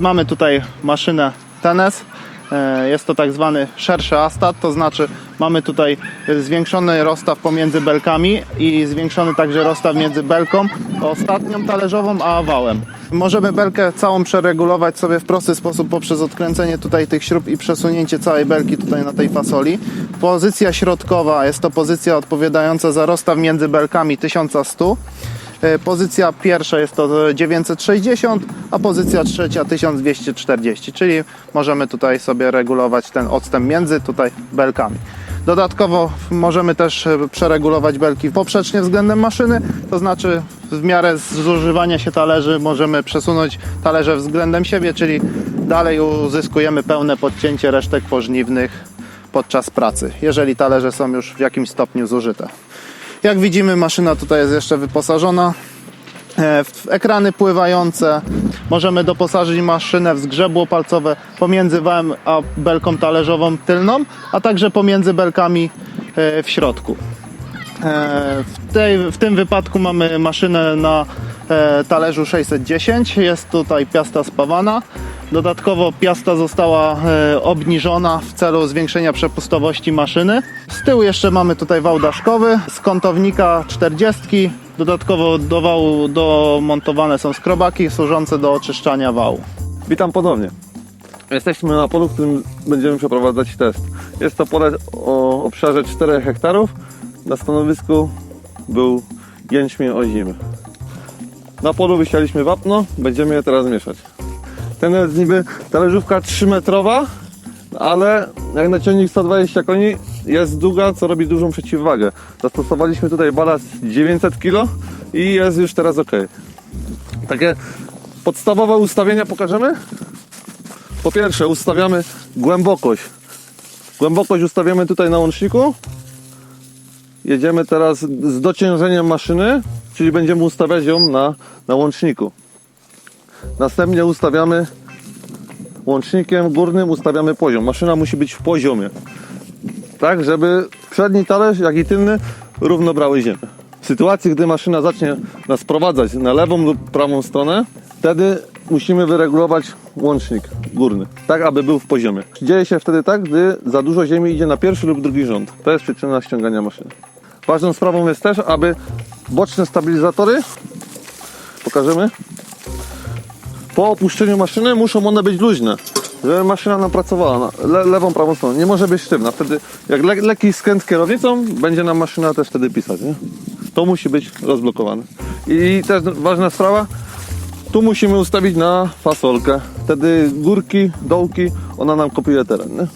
Mamy tutaj maszynę Tenes. E, Jest to tak zwany szerszy astat, to znaczy mamy tutaj zwiększony rozstaw pomiędzy belkami i zwiększony także rozstaw między belką ostatnią talerzową a wałem. Możemy belkę całą przeregulować sobie w prosty sposób poprzez odkręcenie tutaj tych śrub i przesunięcie całej belki tutaj na tej fasoli. Pozycja środkowa jest to pozycja odpowiadająca za rozstaw między belkami 1100. E, Pozycja pierwsza jest to 960, a pozycja trzecia 1240, czyli możemy tutaj sobie regulować ten odstęp między tutaj belkami. Dodatkowo możemy też e, przeregulować belki poprzecznie względem maszyny, to znaczy w miarę zużywania się talerzy możemy przesunąć talerze względem siebie, czyli dalej uzyskujemy pełne podcięcie resztek pożniwnych podczas pracy, jeżeli talerze są już w jakimś stopniu zużyte. Jak widzimy, maszyna tutaj jest jeszcze wyposażona e, w ekrany pływające. Możemy doposażyć maszynę w zgrzebło palcowe pomiędzy wałem a belką talerzową tylną, a także pomiędzy belkami e, w środku. E, W, tej, w tym wypadku mamy maszynę na talerzu 610. Jest tutaj piasta spawana. Dodatkowo piasta została e, obniżona w celu zwiększenia przepustowości maszyny. Z tyłu jeszcze mamy tutaj wał daszkowy z kątownika 40. Dodatkowo do wału domontowane są skrobaki służące do oczyszczania wału. Witam ponownie. Jesteśmy na polu, w którym będziemy przeprowadzać test. Jest to pole o obszarze 4 hektarów. Na stanowisku był jęczmień ozimy. Na polu wysialiśmy wapno, będziemy je teraz mieszać. Ten jest niby talerzówka 3-metrowa, ale jak na ciągnik 120 koni jest długa, co robi dużą przeciwwagę. Zastosowaliśmy tutaj balast 900 kg i jest już teraz ok. Takie podstawowe ustawienia pokażemy? Po pierwsze ustawiamy głębokość. Głębokość ustawiamy tutaj na łączniku. Jedziemy teraz z dociężeniem maszyny, czyli będziemy ustawiać ją na, na łączniku. Następnie ustawiamy łącznikiem górnym ustawiamy poziom. Maszyna musi być w poziomie. Tak, żeby przedni talerz, jak i tylny równo brały ziemię. W sytuacji, gdy maszyna zacznie nas prowadzać na lewą lub prawą stronę, wtedy musimy wyregulować łącznik górny, tak aby był w poziomie. Dzieje się wtedy tak, gdy za dużo ziemi idzie na pierwszy lub drugi rząd. To jest przyczyna ściągania maszyny. Ważną sprawą jest też, aby boczne stabilizatory, pokażemy, po opuszczeniu maszyny muszą one być luźne, żeby maszyna nam pracowała na le, lewą, prawą stroną. Nie może być sztywna. Wtedy jak le, lekki skręt kierownicą, będzie nam maszyna też wtedy pisać. Nie? To musi być rozblokowane. I też ważna sprawa, tu musimy ustawić na fasolkę. Wtedy górki, dołki, ona nam kopiuje teren. Nie?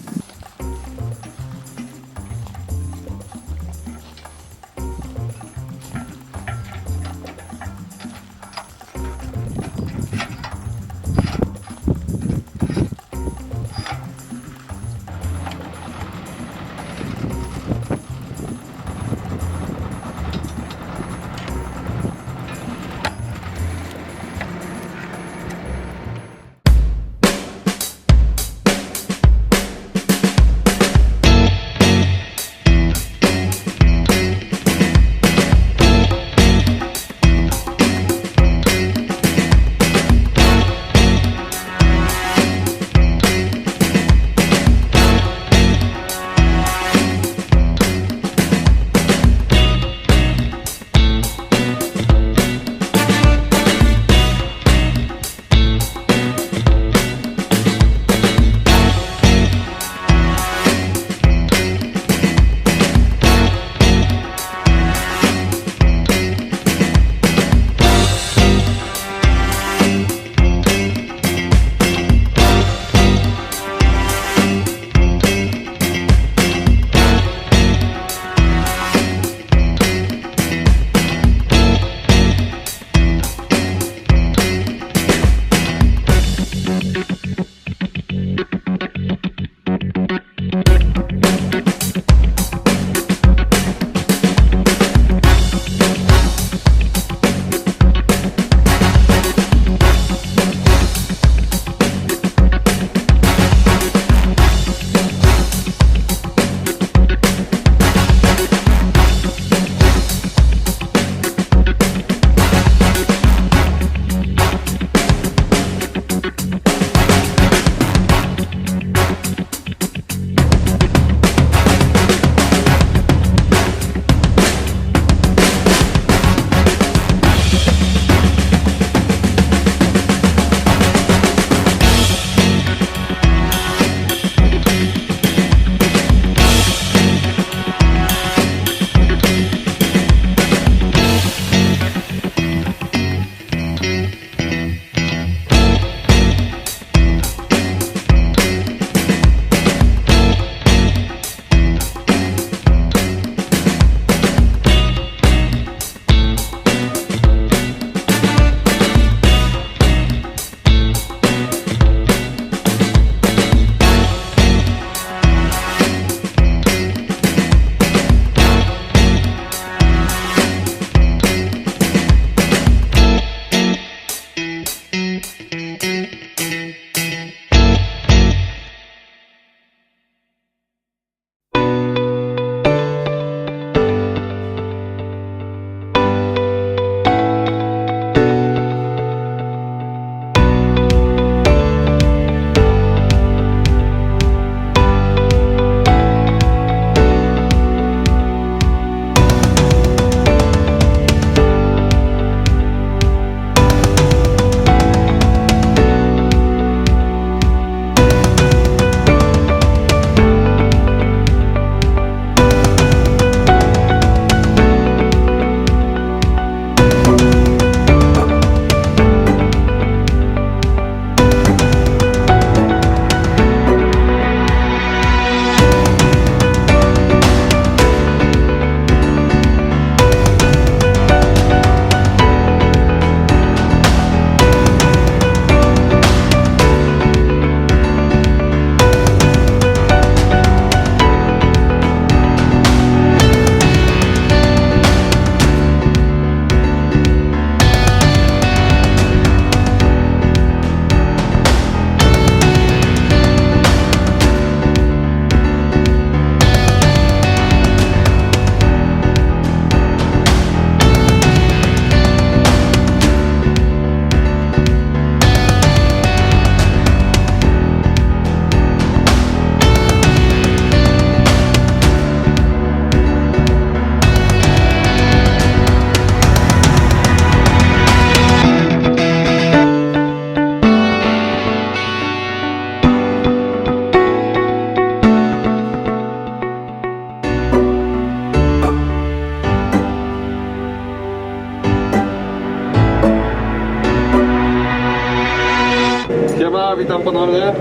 Witam ponownie.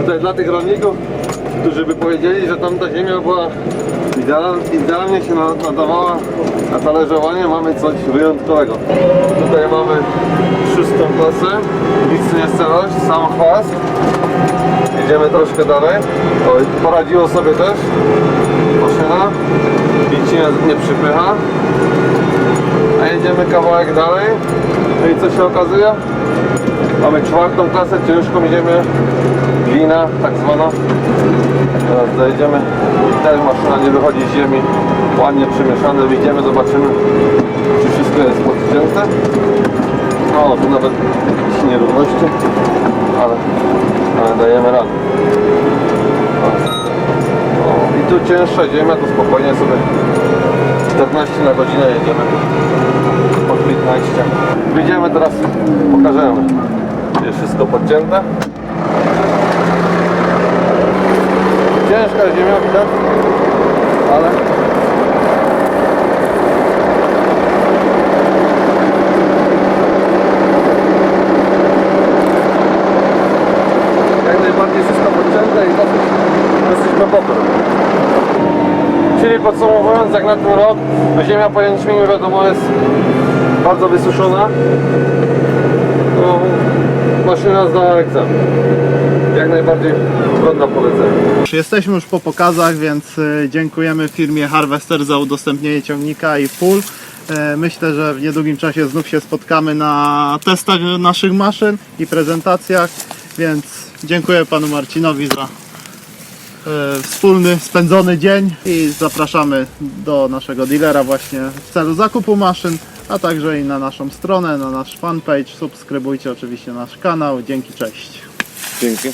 Tutaj dla tych rolników, którzy by powiedzieli, że tamta ziemia była idealnie, idealnie się na- nadawała na talerzowanie, mamy coś wyjątkowego. Tutaj mamy szóstą klasę, nic nie celość, sam chwast. Jedziemy troszkę dalej. Oj, poradziło sobie też. Maszyna. Nic nie- nie przypycha. A jedziemy kawałek dalej. No i co się okazuje? Mamy czwartą klasę, ciężką idziemy. Glina tak zwana. Teraz dojedziemy. I też maszyna nie wychodzi z ziemi. Ładnie przemieszane. Wyjdziemy, zobaczymy czy wszystko jest podcięte. No, tu nawet jakieś nierówności, ale, ale dajemy radę. No, I tu cięższa ziemia, to spokojnie sobie 14 na godzinę jedziemy 15. Wyjdziemy teraz, pokażemy. Jest wszystko podcięte. Ciężka ziemia widać, ale jak najbardziej wszystko podcięte i dosyć, dosyć głęboko. Czyli podsumowując, jak na ten rok, ziemia po jęczmieniu wiadomo jest bardzo wysuszona. No, maszyna zdała egzamin. Jak najbardziej godna polecenia. Jesteśmy już po pokazach, więc y, dziękujemy firmie Harvester za udostępnienie ciągnika i pól. E, Myślę, że w niedługim czasie znów się spotkamy na testach naszych maszyn i prezentacjach, więc dziękuję panu Marcinowi za e, wspólny spędzony dzień i zapraszamy do naszego dealera właśnie w celu zakupu maszyn, a także i na naszą stronę, na nasz fanpage. Subskrybujcie oczywiście nasz kanał. Dzięki, cześć. Dzięki.